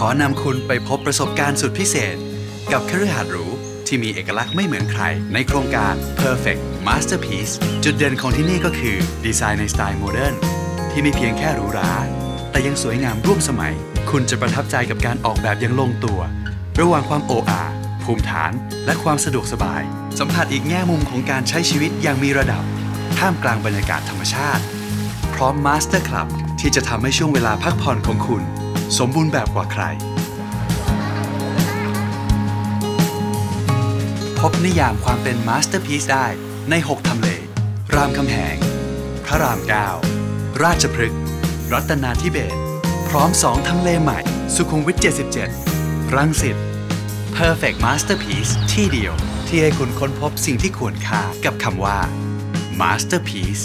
ขอนำคุณไปพบประสบการณ์สุดพิเศษ กับคฤหาสน์หรูที่มีเอกลักษณ์ไม่เหมือนใคร ในโครงการ Perfect Masterpiece จุดเด่นของที่นี่ก็คือดีไซน์ในสไตล์โมเดิร์นที่ไม่เพียงแค่หรูหราแต่ยังสวยงามร่วมสมัย คุณจะประทับใจกับการออกแบบอย่างลงตัว ระหว่างความโออาภูมิฐาน และความสะดวกสบาย สัมผัสอีกแง่มุมของการใช้ชีวิตอย่างมีระดับ ท่ามกลางบรรยากาศธรรมชาติ พร้อมมาสเตอร์คลับที่จะทำให้ช่วงเวลาพักผ่อนของคุณ สมบูรณ์แบบกว่าใคร พบนิยามความเป็นมาสเตอร์พีซได้ใน 6 ทำเล รามคำแหง พระราม9ราชพฤกษ์รัตนาธิเบศพร้อม 2 ทำเลใหม่ สุขุมวิท 77 รังสิต Perfect Masterpiece ที่เดียว ที่ให้คุณค้นพบสิ่งที่ควรค่ากับคำว่า Masterpiece